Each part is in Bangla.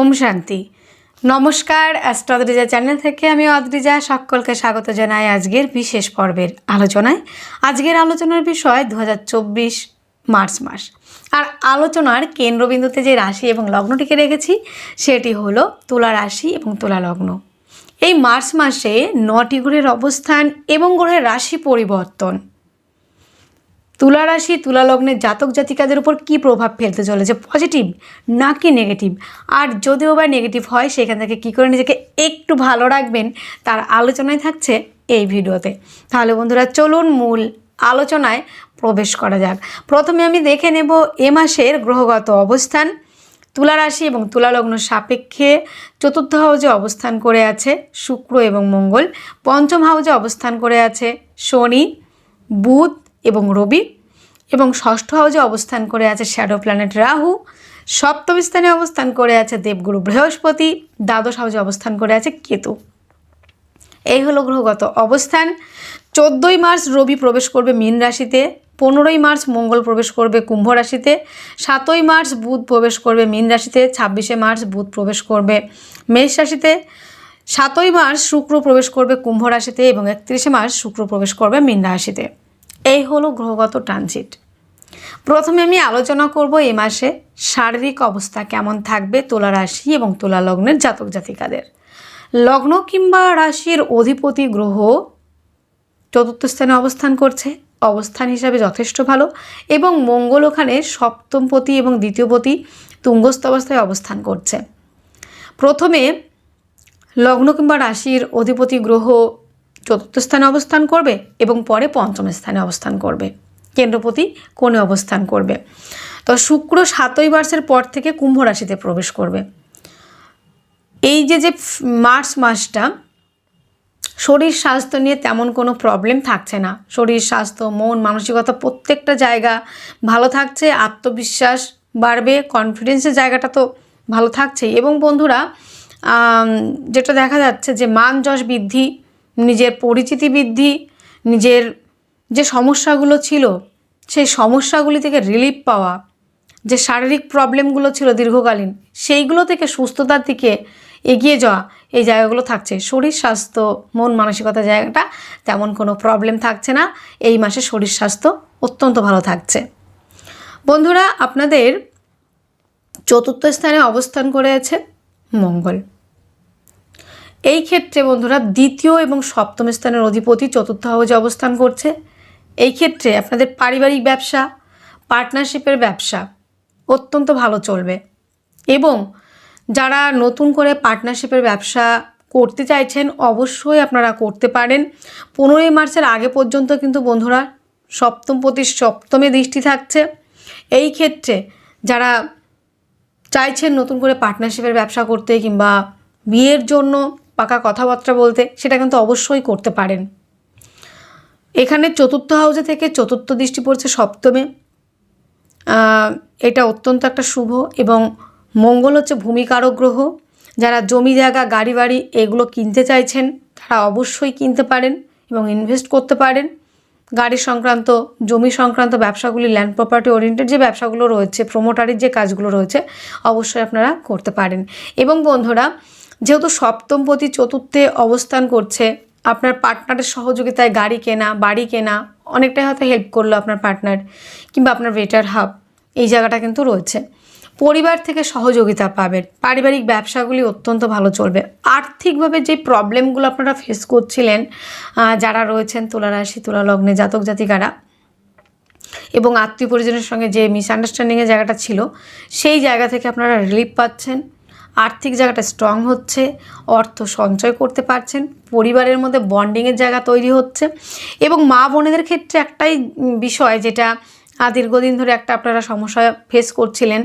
ওম শান্তি। নমস্কার অ্যাস্ট্রোদ্রিজা চ্যানেল থেকে আমি অদ্রিজা। সকলকে স্বাগত জানাই আজকের বিশেষ পর্বের আলোচনায়। আজকের আলোচনার বিষয় দু হাজার চব্বিশ মার্চ মাস। আর আলোচনার কেন্দ্রবিন্দুতে যে রাশি এবং লগ্নটিকে রেখেছি, সেটি হলো তুলা রাশি এবং তুলা লগ্ন। এই মার্চ মাসে নটি গ্রহের অবস্থান এবং গ্রহের রাশি পরিবর্তন। তুলা রাশি, তুলা জাতক জাতিকাদের উপর কী প্রভাব ফেলতে চলেছে? পজিটিভ নাকি নেগেটিভ আর যদিও বা নেগেটিভ হয়, সেখান থেকে কী করে নিজেকে একটু ভালো রাখবেন, তার আলোচনায় থাকছে এই ভিডিওতে। তাহলে বন্ধুরা, চলুন মূল আলোচনায় প্রবেশ করা যাক। প্রথমে আমি দেখে নেব এ মাসের গ্রহগত অবস্থান। তুলা রাশি এবং তুলা লগ্ন সাপেক্ষে চতুর্থ হাউজে অবস্থান করে আছে শুক্র এবং মঙ্গল। পঞ্চম হাউজে অবস্থান করে আছে শনি, বুধ এবং রবি এবং ষষ্ঠ হাউজে অবস্থান করে আছে শ্যাডো প্ল্যানেট রাহু। সপ্তম স্থানে অবস্থান করে আছে দেবগুরু বৃহস্পতি। দ্বাদশ হাউজে অবস্থান করে আছে কেতু। এই হলো গ্রহগত অবস্থান। চোদ্দোই মার্চ রবি প্রবেশ করবে মীন রাশিতে। পনেরোই মার্চ মঙ্গল প্রবেশ করবে কুম্ভ রাশিতে। সাতই মার্চ বুধ প্রবেশ করবে মীন রাশিতে। ছাব্বিশে মার্চ বুধ প্রবেশ করবে মেষ রাশিতে। সাতই মার্চ শুক্র প্রবেশ করবে কুম্ভ রাশিতে এবং একত্রিশে মার্চ শুক্র প্রবেশ করবে মীন রাশিতে। এই হলো গ্রহগত ট্রানজিট প্রথমে আমি আলোচনা করব এই মাসে শারীরিক অবস্থা কেমন থাকবে তুলা রাশি এবং তুলা লগ্নের জাতক জাতিকাদের। লগ্ন কিংবা রাশির অধিপতি গ্রহ চতুর্থ স্থানে অবস্থান করছে, অবস্থান হিসাবে যথেষ্ট ভালো এবং মঙ্গল ওখানে সপ্তমপতি এবং দ্বিতীয়পতি তুঙ্গস্থ অবস্থায় অবস্থান করছে। প্রথমে লগ্ন কিংবা রাশির অধিপতি গ্রহ চতুর্থ স্থানে অবস্থান করবে এবং পরে পঞ্চম স্থানে অবস্থান করবে। কেন্দ্রপতি কোণে অবস্থান করবে। তো শুক্র সাতই মার্চের পর থেকে কুম্ভ রাশিতে প্রবেশ করবে। এই যে যে মার্চ মাসটা, শরীর স্বাস্থ্য নিয়ে তেমন কোনো প্রবলেম থাকছে না। শরীর স্বাস্থ্য, মন, মানসিকতা প্রত্যেকটা জায়গা ভালো থাকছে, আত্মবিশ্বাস বাড়বে কনফিডেন্সের জায়গাটা তো ভালো থাকছেই। এবং বন্ধুরা যেটা দেখা যাচ্ছে যে মান যশ বৃদ্ধি নিজের পরিচিতি বৃদ্ধি নিজের যে সমস্যাগুলো ছিল, সেই সমস্যাগুলি থেকে রিলিফ পাওয়া, যে শারীরিক প্রবলেমগুলো ছিল দীর্ঘকালীন, সেইগুলো থেকে সুস্থতার দিকে এগিয়ে যাওয়া, এই জায়গাগুলো থাকছে। শরীর স্বাস্থ্য, মন মানসিকতা জায়গাটা তেমন কোনো প্রবলেম থাকছে না। এই মাসে শরীর স্বাস্থ্য অত্যন্ত ভালো থাকছে। বন্ধুরা, আপনাদের চতুর্থ স্থানে অবস্থান করে আছে মঙ্গল। এই ক্ষেত্রে বন্ধুরা দ্বিতীয় এবং সপ্তম স্থানের অধিপতি চতুর্থ হাউজে অবস্থান করছে। এই ক্ষেত্রে আপনাদের পারিবারিক ব্যবসা, পার্টনারশিপের ব্যবসা অত্যন্ত ভালো চলবে। এবং যারা নতুন করে পার্টনারশিপের ব্যবসা করতে চাইছেন, অবশ্যই আপনারা করতে পারেন। পনেরোই মার্চের আগে পর্যন্ত কিন্তু বন্ধুরা সপ্তম প্রতি সপ্তমে দৃষ্টি থাকছে। এই ক্ষেত্রে যারা চাইছেন নতুন করে পার্টনারশিপের ব্যবসা করতে কিংবা বিয়ের জন্য পাকা কথাবার্তা বলতে সেটা কিন্তু অবশ্যই করতে পারেন। এখানে চতুর্থ হাউসে থেকে চতুর্থ দৃষ্টি পড়ছে সপ্তমে। এটা অত্যন্ত একটা শুভ এবং মঙ্গল হচ্ছে ভূমিকারক গ্রহ। যারা জমি, জায়গা, গাড়ি, বাড়ি এগুলো কিনতে চাইছেন, তারা অবশ্যই কিনতে পারেন এবং ইনভেস্ট করতে পারেন। গাড়ি সংক্রান্ত, জমি সংক্রান্ত ব্যবসাগুলি ল্যান্ড প্রপার্টি ওরিয়েন্টেড যে ব্যবসাগুলো রয়েছে প্রোমোটারির যে কাজগুলো রয়েছে, অবশ্যই আপনারা করতে পারেন। এবং বন্ধুরা যেহেতু সপ্তম প্রতি চতুর্থে অবস্থান করছে, আপনার পার্টনারের সহযোগিতায় গাড়ি কেনা, বাড়ি কেনা অনেকটাই হয়তো হেল্প করল আপনার পার্টনার কিংবা আপনার বেটার হাব এই জায়গাটা কিন্তু রয়েছে। পরিবার থেকে সহযোগিতা পাবেন। পারিবারিক ব্যবসাগুলি অত্যন্ত ভালো চলবে। আর্থিকভাবে যে প্রবলেমগুলো আপনারা ফেস করছিলেন যারা রয়েছেন তুলা রাশি তুলা লগ্নে জাতক জাতিকারা এবং আত্মীয় পরিজনের সঙ্গে যে মিসআন্ডারস্ট্যান্ডিংয়ের জায়গাটা ছিল, সেই জায়গা থেকে আপনারা রিলিফ পাচ্ছেন। আর্থিক জায়গাটা স্ট্রং হচ্ছে, অর্থ সঞ্চয় করতে পারছেন, পরিবারের মধ্যে বন্ডিংয়ের জায়গা তৈরি হচ্ছে এবং মা বোনেদের ক্ষেত্রে একটাই বিষয় যেটা দীর্ঘদিন ধরে একটা আপনারা সমস্যা ফেস করছিলেন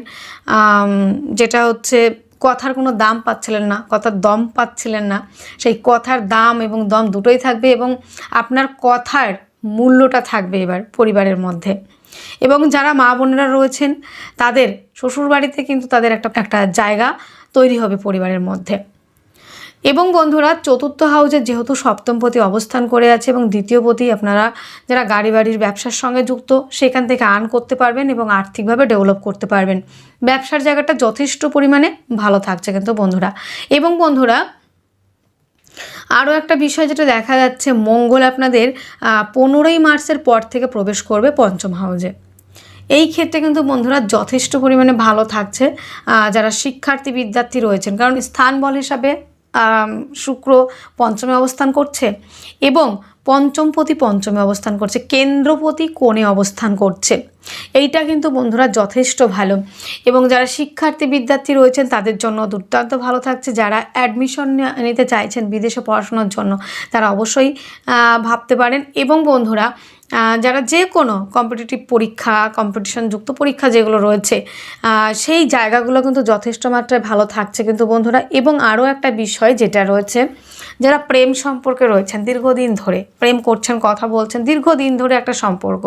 যেটা হচ্ছে কথার কোনো দাম পাচ্ছিলেন না, কথার দম পাচ্ছিলেন না, সেই কথার দাম এবং দম দুটোই থাকবে এবং আপনার কথার মূল্যটা থাকবে এবার পরিবারের মধ্যে এবং যারা মা বোনেরা রয়েছেন, তাদের শ্বশুর বাড়িতে কিন্তু তাদের একটা একটা জায়গা তৈরি হবে পরিবারের মধ্যে। এবং বন্ধুরা, চতুর্থ হাউসে যেহেতু সপ্তমপতি অবস্থান করে আছে এবং দ্বিতীয় পতি আপনারা যারা গাড়ি বাড়ির ব্যবসার সঙ্গে যুক্ত, সেখান থেকে আর্ন করতে পারবেন এবং আর্থিকভাবে ডেভেলপ করতে পারবেন। ব্যবসার জায়গাটা যথেষ্ট পরিমাণে ভালো থাকছে কিন্তু বন্ধুরা। এবং বন্ধুরা আরও একটা বিষয় যেটা দেখা যাচ্ছে, মঙ্গল আপনাদের পনেরোই মার্চের পর থেকে প্রবেশ করবে পঞ্চম হাউজে এই ক্ষেত্রে কিন্তু বন্ধুরা যথেষ্ট পরিমাণে ভালো থাকছে যারা শিক্ষার্থী বিদ্যার্থী রয়েছেন। কারণ স্থান বল হিসাবে শুক্র পঞ্চমে অবস্থান করছে এবং পঞ্চমপতি পঞ্চমে অবস্থান করছে কেন্দ্রপতি কোণে অবস্থান করছে। এইটা কিন্তু বন্ধুরা যথেষ্ট ভালো। এবং যারা শিক্ষার্থী বিদ্যার্থী রয়েছেন, তাদের জন্য দুর্দান্ত ভালো থাকছে। যারা অ্যাডমিশন নিতে চাইছেন বিদেশে পড়াশোনার জন্য, তারা অবশ্যই ভাবতে পারেন। এবং বন্ধুরা যারা যে কোনো কম্পিটিটিভ পরীক্ষা কম্পিটিশন যুক্ত পরীক্ষা যেগুলো রয়েছে সেই জায়গাগুলো কিন্তু যথেষ্ট মাত্রায় ভালো থাকছে কিন্তু বন্ধুরা। এবং আরও একটা বিষয় যেটা রয়েছে, যারা প্রেম সম্পর্কে রয়েছেন, দীর্ঘদিন ধরে প্রেম করছেন, কথা বলছেন, দীর্ঘদিন ধরে একটা সম্পর্ক,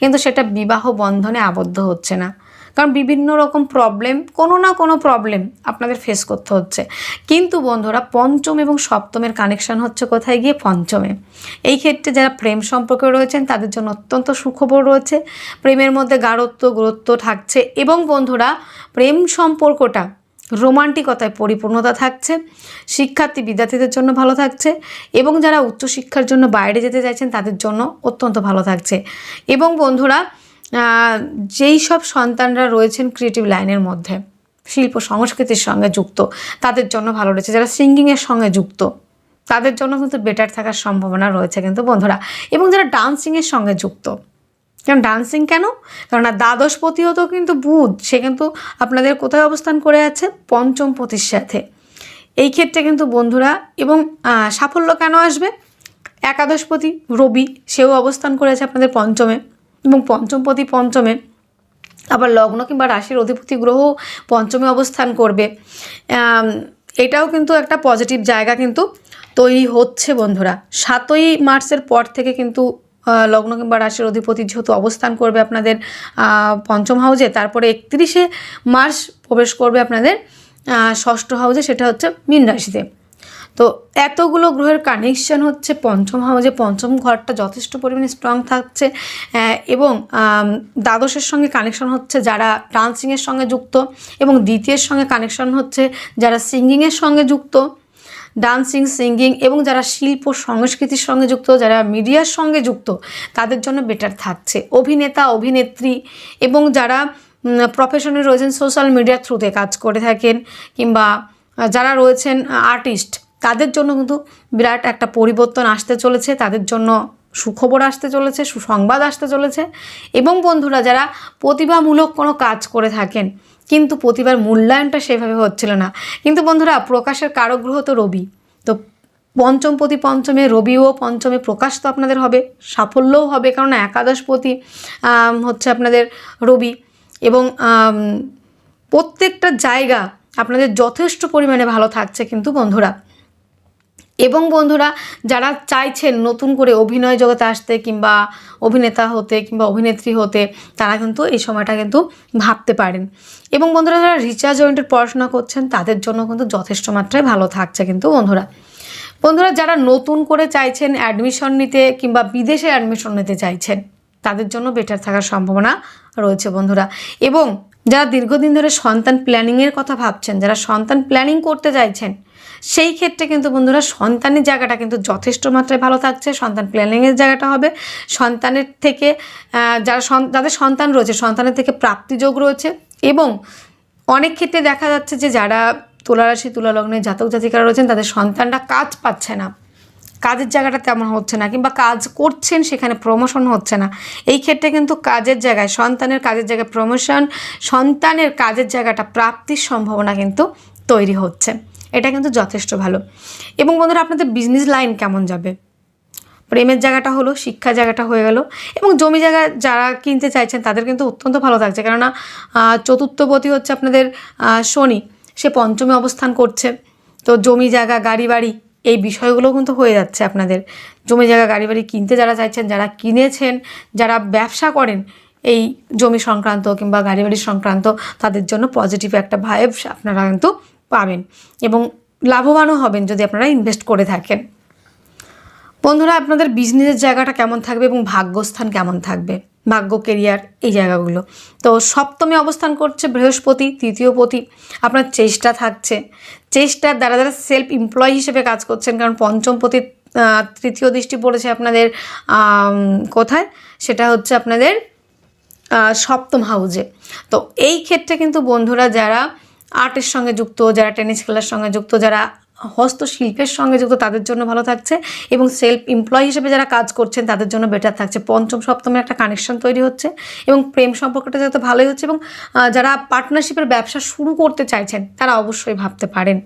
কিন্তু সেটা বিবাহ বন্ধনে আবদ্ধ হচ্ছে না। কারণ বিভিন্ন রকম প্রবলেম কোনো না কোনো প্রবলেম আপনাদের ফেস করতে হচ্ছে। কিন্তু বন্ধুরা, পঞ্চম এবং সপ্তমের কানেকশান হচ্ছে কোথায়? গিয়ে পঞ্চমে। এই ক্ষেত্রে যারা প্রেম সম্পর্কে রয়েছেন, তাদের জন্য অত্যন্ত সুখবর রয়েছে। প্রেমের মধ্যে গাঢ়ত্ব, গুরুত্ব থাকছে এবং বন্ধুরা, প্রেম সম্পর্কটা রোমান্টিকতায় পরিপূর্ণতা থাকছে, শিক্ষার্থী বিদ্যার্থীদের জন্য ভালো থাকছে এবং যারা উচ্চশিক্ষার জন্য বাইরে যেতে চাইছেন, তাদের জন্য অত্যন্ত ভালো থাকছে। এবং বন্ধুরা যেই সব সন্তানরা রয়েছেন ক্রিয়েটিভ লাইনের মধ্যে, শিল্প সংস্কৃতির সঙ্গে যুক্ত, তাদের জন্য ভালো রয়েছে। যারা সিঙ্গিংয়ের সঙ্গে যুক্ত, তাদের জন্য কিন্তু বেটার থাকার সম্ভাবনা রয়েছে কিন্তু বন্ধুরা। এবং যারা ডান্সিংয়ের সঙ্গে যুক্ত, কারণ ডান্সিং কেন? কারণ দ্বাদশ পতিও তো কিন্তু বুধ, সে কিন্তু আপনাদের কোথায় অবস্থান করে আছে? পঞ্চম পতির সাথে। এই ক্ষেত্রে কিন্তু বন্ধুরা, এবং সাফল্য কেন আসবে? একাদশপতি রবি, সেও অবস্থান করে আছে আপনাদের পঞ্চমে। এবং পঞ্চমপতি পঞ্চমে আবার লগ্ন কিংবা রাশির অধিপতি গ্রহ পঞ্চমে অবস্থান করবে। এটাও কিন্তু একটা পজিটিভ জায়গা কিন্তু তৈরি হচ্ছে বন্ধুরা। সাতই মার্চের পর থেকে কিন্তু লগ্ন কিংবা রাশির অধিপতি যেহেতু অবস্থান করবে আপনাদের পঞ্চম হাউজে তারপরে একত্রিশে মার্চ প্রবেশ করবে আপনাদের ষষ্ঠ হাউজে সেটা হচ্ছে মীন রাশিতে। তো এতগুলো গ্রহের কানেকশন হচ্ছে পঞ্চম হাউজে পঞ্চম ঘরটা যথেষ্ট পরিমাণে স্ট্রং থাকছে এবং দ্বাদশের সঙ্গে কানেকশন হচ্ছে যারা ডান্সিংয়ের সঙ্গে যুক্ত, এবং দ্বিতীয়ের সঙ্গে কানেকশন হচ্ছে যারা সিঙ্গিংয়ের সঙ্গে যুক্ত ডান্সিং সিঙ্গিং এবং যারা শিল্প, সংস্কৃতির সঙ্গে যুক্ত, যারা মিডিয়ার সঙ্গে যুক্ত, তাদের জন্য বেটার থাকছে। অভিনেতা, অভিনেত্রী, এবং যারা প্রফেশনে রয়েছেন সোশ্যাল মিডিয়ার থ্রুতে কাজ করে থাকেন, কিংবা যারা রয়েছেন আর্টিস্ট তাদের জন্য কিন্তু বিরাট একটা পরিবর্তন আসতে চলেছে, তাদের জন্য সুখবর আসতে চলেছে, সুসংবাদ আসতে চলেছে। এবং বন্ধুরা, যারা প্রতিভামূলক কোনো কাজ করে থাকেন, কিন্তু প্রতিভার মূল্যায়নটা সেভাবে হচ্ছিল না। কিন্তু বন্ধুরা, প্রকাশের কারক গ্রহ তো রবি। তো পঞ্চম প্রতি পঞ্চমে রবিও পঞ্চমে প্রকাশ তো আপনাদের হবে, সাফল্যও হবে কারণ একাদশ প্রতি হচ্ছে আপনাদের রবি। এবং প্রত্যেকটা জায়গা আপনাদের যথেষ্ট পরিমাণে ভালো থাকছে কিন্তু বন্ধুরা। এবং বন্ধুরা, যারা চাইছেন নতুন করে অভিনয় জগতে আসতে কিংবা অভিনেতা হতে কিংবা অভিনেত্রী হতে, তারা কিন্তু এই সময়টা কিন্তু ভাবতে পারেন। এবং বন্ধুরা, যারা রিচার্জ ওয়েন্টেড পড়াশোনা করছেন, তাদের জন্য কিন্তু যথেষ্ট মাত্রায় ভালো থাকছে কিন্তু বন্ধুরা। বন্ধুরা, যারা নতুন করে চাইছেন অ্যাডমিশন নিতে কিংবা বিদেশে অ্যাডমিশন নিতে চাইছেন, তাদের জন্য বেটার থাকার সম্ভাবনা রয়েছে বন্ধুরা। এবং যারা দীর্ঘদিন ধরে সন্তান প্ল্যানিংয়ের কথা ভাবছেন, যারা সন্তান প্ল্যানিং করতে চাইছেন সেই ক্ষেত্রে কিন্তু বন্ধুরা সন্তানের জায়গাটা কিন্তু যথেষ্ট মাত্রায় ভালো থাকছে, সন্তান প্ল্যানিংয়ের জায়গাটা হবে। সন্তানের থেকে যারা যাদের সন্তান রয়েছে, সন্তানের থেকে প্রাপ্তিযোগ রয়েছে এবং অনেক ক্ষেত্রে দেখা যাচ্ছে যে যারা তুলারাশি তুলালগ্নে জাতক জাতিকারা রয়েছেন, তাদের সন্তানরা কাজ পাচ্ছে না। কাজের জায়গাটা তেমন হচ্ছে না কিংবা কাজ করছেন, সেখানে প্রমোশন হচ্ছে না। এই ক্ষেত্রে কিন্তু কাজের জায়গায়, সন্তানের কাজের জায়গায় প্রমোশন সন্তানের কাজের জায়গাটা প্রাপ্তির সম্ভাবনা কিন্তু তৈরি হচ্ছে। এটা কিন্তু যথেষ্ট ভালো। এবং বন্ধুরা, আপনাদের বিজনেস লাইন কেমন যাবে? প্রেমের জায়গাটা হলো, শিক্ষা জায়গাটা হয়ে গেল, এবং জমি জায়গা যারা কিনতে চাইছেন, তাদের কিন্তু অত্যন্ত ভালো থাকছে। কেননা চতুর্থপতি হচ্ছে আপনাদের শনি। সে পঞ্চমে অবস্থান করছে। তো জমি জায়গা, গাড়ি বাড়ি, এই বিষয়গুলো কিন্তু হয়ে যাচ্ছে আপনাদের। জমি জায়গা, গাড়ি বাড়ি কিনতে যারা চাইছেন, যারা কিনেছেন, যারা ব্যবসা করেন, এই জমি সংক্রান্ত কিংবা গাড়ি বাড়ি সংক্রান্ত, তাদের জন্য পজিটিভ একটা ভাইবস আপনারা কিন্তু পাবেন এবং লাভবানও হবেন যদি আপনারা ইনভেস্ট করে থাকেন। বন্ধুরা, আপনাদের বিজনেসের জায়গাটা কেমন থাকবে এবং ভাগ্যস্থান কেমন থাকবে? ভাগ্য কেরিয়ার এই জায়গাগুলো। তো সপ্তমে অবস্থান করছে বৃহস্পতি, তৃতীয় পতি। আপনার চেষ্টা থাকছে। চেষ্টার দ্বারা দ্বারা সেলফ এমপ্লয় হিসেবে কাজ করছেন, কারণ পঞ্চম পতি তৃতীয় দৃষ্টি পড়েছে আপনাদের কোথায়? সেটা হচ্ছে আপনাদের সপ্তম হাউজে তো এই ক্ষেত্রে কিন্তু বন্ধুরা, যারা আর্টের সঙ্গে যুক্ত, যারা টেনিস খেলার সঙ্গে যুক্ত, যারা হস্তশিল্পের সঙ্গে যুক্ত, তাদের জন্য ভালো থাকছে এবং সেলফ এমপ্লয় হিসেবে যারা কাজ করছেন, তাদের জন্য বেটার থাকছে। পঞ্চম সপ্তমের একটা কানেকশন তৈরি হচ্ছে এবং প্রেম সম্পর্কটা যাতে ভালোই হচ্ছে এবং যারা পার্টনারশিপের ব্যবসা শুরু করতে চাইছেন, তারা অবশ্যই ভাবতে পারেন।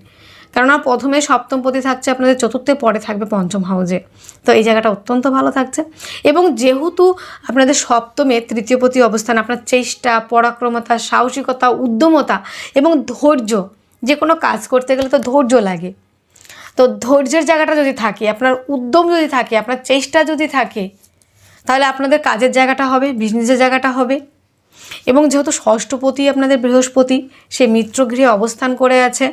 কেননা প্রথমে সপ্তম পতি থাকছে, আপনাদের চতুর্থে পরে থাকবে পঞ্চম হাউজে তো এই জায়গাটা অত্যন্ত ভালো থাকছে। এবং যেহেতু আপনাদের সপ্তমে তৃতীয় পতি অবস্থান, আপনার চেষ্টা, পরাক্রমতা, সাহসিকতা, উদ্যমতা এবং ধৈর্য যে কোনো কাজ করতে গেলে তো ধৈর্য লাগে। তো ধৈর্যের জায়গাটা যদি থাকে, আপনার উদ্যম যদি থাকে, আপনার চেষ্টা যদি থাকে, তাহলে আপনাদের কাজের জায়গাটা হবে বিজনেসের জায়গাটা হবে। এবং যেহেতু ষষ্ঠপতি আপনাদের বৃহস্পতি, সে মিত্রগৃহে অবস্থান করে আছে।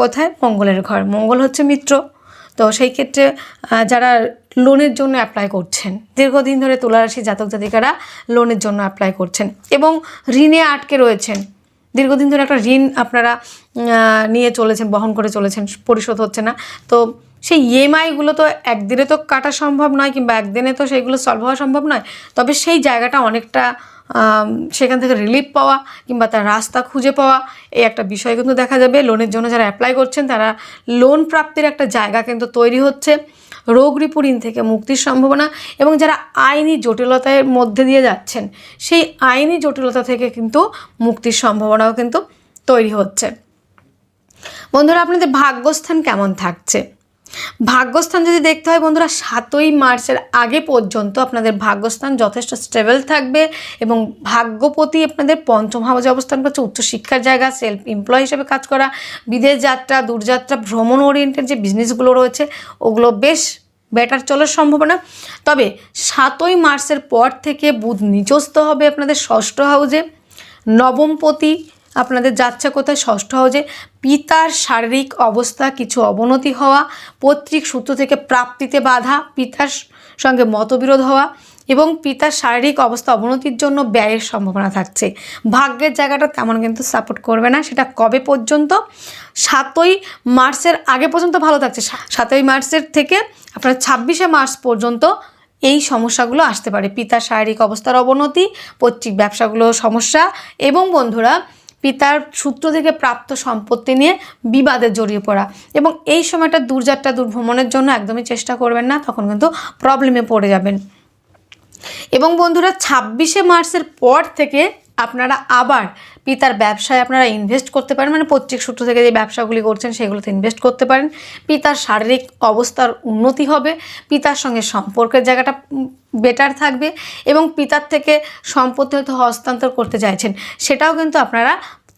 কোথায়? মঙ্গলের ঘর। মঙ্গল হচ্ছে মিত্র। তো সেই ক্ষেত্রে যারা লোনের জন্য অ্যাপ্লাই করছেন, দীর্ঘদিন ধরে তুলারাশি জাতক জাতিকারা লোনের জন্য অ্যাপ্লাই করছেন এবং ঋণে আটকে রয়েছেন, দীর্ঘদিন ধরে একটা ঋণ আপনারা নিয়ে চলেছেন, বহন করে চলেছেন, পরিশোধ হচ্ছে না। তো সেই ইএমআইগুলো তো একদিনে তো কাটা সম্ভব নয় কিংবা একদিনে তো সেইগুলো সলভ হওয়া সম্ভব নয়। তবে সেই জায়গাটা অনেকটা সেখান থেকে রিলিফ পাওয়া কিংবা তার রাস্তা খুঁজে পাওয়া, এই একটা বিষয় কিন্তু দেখা যাবে। লোনের জন্য যারা অ্যাপ্লাই করছেন, তারা লোন প্রাপ্তির একটা জায়গা কিন্তু তৈরি হচ্ছে। রোগ রিপুরিন থেকে মুক্তির সম্ভাবনা এবং যারা আইনি জটিলতার মধ্যে দিয়ে যাচ্ছেন, সেই আইনি জটিলতা থেকে কিন্তু মুক্তির সম্ভাবনাও কিন্তু তৈরি হচ্ছে। বন্ধুরা, আপনাদের ভাগ্যস্থান কেমন থাকছে? ভাগ্যস্থান যদি দেখতে হয় বন্ধুরা, সাতই মার্চের আগে পর্যন্ত আপনাদের ভাগ্যস্থান যথেষ্ট স্টেবল থাকবে এবং ভাগ্যপতি আপনাদের পঞ্চম হাউজে অবস্থান করছে। উচ্চশিক্ষার জায়গা সেলফ এমপ্লয় হিসেবে কাজ করা, বিদেশ যাত্রা, দূরযাত্রা, ভ্রমণ ওরিয়েন্টেড যে বিজনেসগুলো রয়েছে, ওগুলো বেশ বেটার চলার সম্ভাবনা। তবে সাতই মার্চের পর থেকে বুধ নিচস্থ হবে আপনাদের ষষ্ঠ হাউজে। নবমপতি আপনাদের যাচ্ছে কোথায়? ষষ্ঠ হাউজে পিতার শারীরিক অবস্থা কিছু অবনতি হওয়া, পৈতৃক সূত্র থেকে প্রাপ্তিতে বাধা, পিতার সঙ্গে মতবিরোধ হওয়া এবং পিতার শারীরিক অবস্থা অবনতির জন্য ব্যয়ের সম্ভাবনা থাকছে। ভাগ্যের জায়গাটা তেমন কিন্তু সাপোর্ট করবে না। সেটা কবে পর্যন্ত? সাতই মার্চের আগে পর্যন্ত ভালো থাকছে। সাতই মার্চের থেকে আপনার ছাব্বিশে মার্চ পর্যন্ত এই সমস্যাগুলো আসতে পারে। পিতার শারীরিক অবস্থার অবনতি, পৈতৃক ব্যবসাগুলো সমস্যা এবং বন্ধুরা পিতার সূত্র থেকে প্রাপ্ত সম্পত্তি নিয়ে বিবাদে জড়িয়ে পড়া। এবং এই সময়টা দূরযাত্রা, দুর্ভ্রমণের জন্য একদমই চেষ্টা করবেন না, তখন কিন্তু প্রবলেমে পড়ে যাবেন। এবং বন্ধুরা, ছাব্বিশে মার্চের পর থেকে আপনারা আবার পিতার ব্যবসায় আপনারা ইনভেস্ট করতে পারেন মানে পৈতৃক সূত্র থেকে যে ব্যবসাগুলি করছেন সেগুলোতে ইনভেস্ট করতে পারেন। পিতার শারীরিক অবস্থার উন্নতি হবে, পিতার সঙ্গে সম্পর্কের জায়গাটা বেটার থাকবে এবং পিতার থেকে সম্পত্তি হয়তো হস্তান্তর করতে চাইছেন, সেটাও কিন্তু আপনারা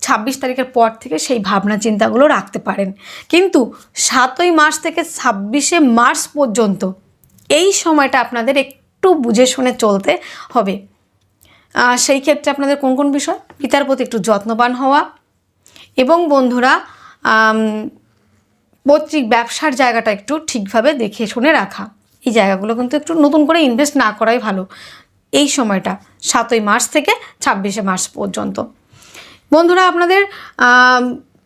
ছাব্বিশ তারিখের পর থেকে সেই ভাবনা চিন্তাগুলো রাখতে পারেন। কিন্তু সাতই মার্চ থেকে ছাব্বিশে মার্চ পর্যন্ত এই সময়টা আপনাদের একটু বুঝে শুনে চলতে হবে। সেই ক্ষেত্রে আপনাদের কোন কোন বিষয়? পিতার প্রতি একটু যত্নবান হওয়া এবং বন্ধুরা পৈতৃক ব্যবসার জায়গাটা একটু ঠিকভাবে দেখে শুনে রাখা। এই জায়গাগুলো কিন্তু একটু নতুন করে ইনভেস্ট না করাই ভালো। এই সময়টা, সাতই মার্চ থেকে ছাব্বিশে মার্চ পর্যন্ত। বন্ধুরা, আপনাদের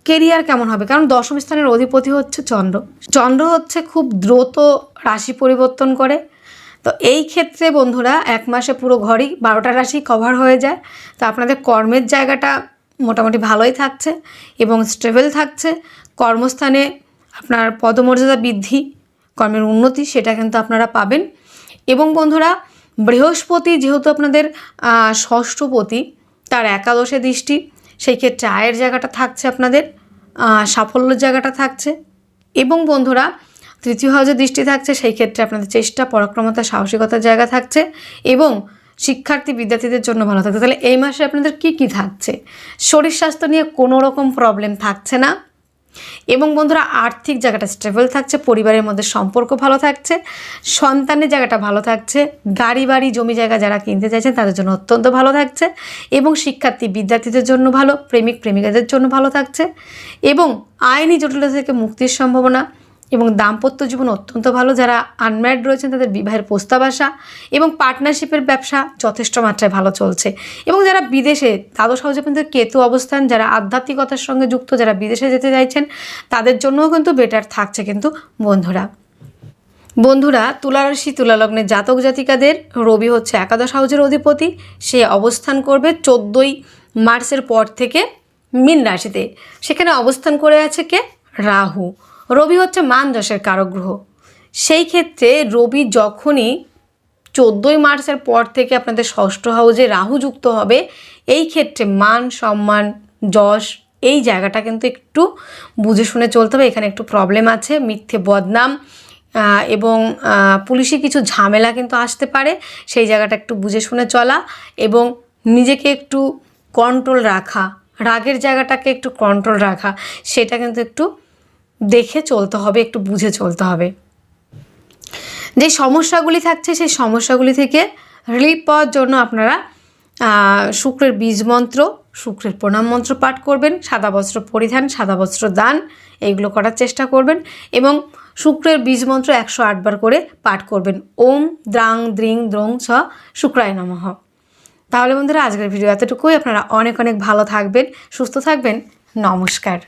কেরিয়ার কেমন হবে? কারণ দশম স্থানের অধিপতি হচ্ছে চন্দ্র। চন্দ্র হচ্ছে খুব দ্রুত রাশি পরিবর্তন করে। তো এই ক্ষেত্রে বন্ধুরা, এক মাসে পুরো ঘরই বারোটা রাশি কভার হয়ে যায়। তো আপনাদের কর্মের জায়গাটা মোটামুটি ভালোই থাকছে এবং স্টেবল থাকছে। কর্মস্থানে আপনার পদমর্যাদা বৃদ্ধি, কর্মের উন্নতি সেটা কিন্তু আপনারা পাবেন। এবং বন্ধুরা, বৃহস্পতি যেহেতু আপনাদের ষষ্ঠপতি, তার একাদশে দৃষ্টি, সেই ক্ষেত্রে আয়ের জায়গাটা থাকছে আপনাদের সাফল্যের জায়গাটা থাকছে। এবং বন্ধুরা তৃতীয় হাউজে দৃষ্টি থাকছে, সেই ক্ষেত্রে আপনাদের চেষ্টা, পরাক্রমতা, সাহসিকতার জায়গা থাকছে এবং শিক্ষার্থী, বিদ্যার্থীদের জন্য ভালো থাকছে। তাহলে এই মাসে আপনাদের কি কি থাকছে? শরীর স্বাস্থ্য নিয়ে কোনো রকম প্রবলেম থাকছে না এবং বন্ধুরা, আর্থিক জায়গাটা স্টেবল থাকছে, পরিবারের মধ্যে সম্পর্ক ভালো থাকছে, সন্তানের জায়গাটা ভালো থাকছে গাড়ি বাড়ি জমি জায়গা যারা কিনতে চাইছেন, তাদের জন্য অত্যন্ত ভালো থাকছে এবং শিক্ষার্থী, বিদ্যার্থীদের জন্য ভালো, প্রেমিক, প্রেমিকাদের জন্য ভালো থাকছে এবং আইনি জটিলতা থেকে মুক্তির সম্ভাবনা এবং দাম্পত্য জীবন অত্যন্ত ভালো, যারা আনম্যারিড রয়েছেন তাদের বিবাহের প্রস্তাব আসা এবং পার্টনারশিপের ব্যবসা যথেষ্ট মাত্রায় ভালো চলছে। এবং যারা বিদেশে, দ্বাদশ হাউসে কিন্তু কেতু অবস্থান, যারা আধ্যাত্মিকতার সঙ্গে যুক্ত, যারা বিদেশে যেতে চাইছেন, তাদের জন্যও কিন্তু বেটার থাকছে কিন্তু বন্ধুরা। বন্ধুরা তুলারাশি তুলালগ্নের জাতক জাতিকাদের রবি হচ্ছে একাদশ হাউজের অধিপতি। সে অবস্থান করবে চোদ্দোই মার্চের পর থেকে মীন রাশিতে। সেখানে অবস্থান করে আছে কে? রাহু। রবি হচ্ছে মান যশের কারক গ্রহ সেই ক্ষেত্রে রবি যখনই চোদ্দোই মার্চের পর থেকে আপনাদের ষষ্ঠ হাউজে রাহু যুক্ত হবে, এই ক্ষেত্রে মান, সম্মান, যশ, এই জায়গাটা কিন্তু একটু বুঝে শুনে চলতে হবে। এখানে একটু প্রবলেম আছে, মিথ্যে বদনাম এবং পুলিশি কিছু ঝামেলা কিন্তু আসতে পারে, সেই জায়গাটা একটু বুঝে শুনে চলা এবং নিজেকে একটু কন্ট্রোল রাখা, রাগের জায়গাটাকে একটু কন্ট্রোল রাখা, সেটা কিন্তু একটু দেখে চলতে হবে, একটু বুঝে চলতে হবে। যে সমস্যাগুলি থাকছে, সেই সমস্যাগুলি থেকে রিলিফ পাওয়ার জন্য আপনারা শুক্রের বীজ মন্ত্র, শুক্রের প্রণাম মন্ত্র পাঠ করবেন, সাদা বস্ত্র পরিধান, সাদা বস্ত্র দান, এইগুলো করার চেষ্টা করবেন এবং শুক্রের বীজ মন্ত্র একশো আটবার করে পাঠ করবেন। ওম দ্রাং দ্রিং দ্রং ছ শুক্রায় নমঃ। তাহলে বন্ধুরা, আজকের ভিডিও এতটুকুই। আপনারা অনেক অনেক ভালো থাকবেন, সুস্থ থাকবেন। নমস্কার।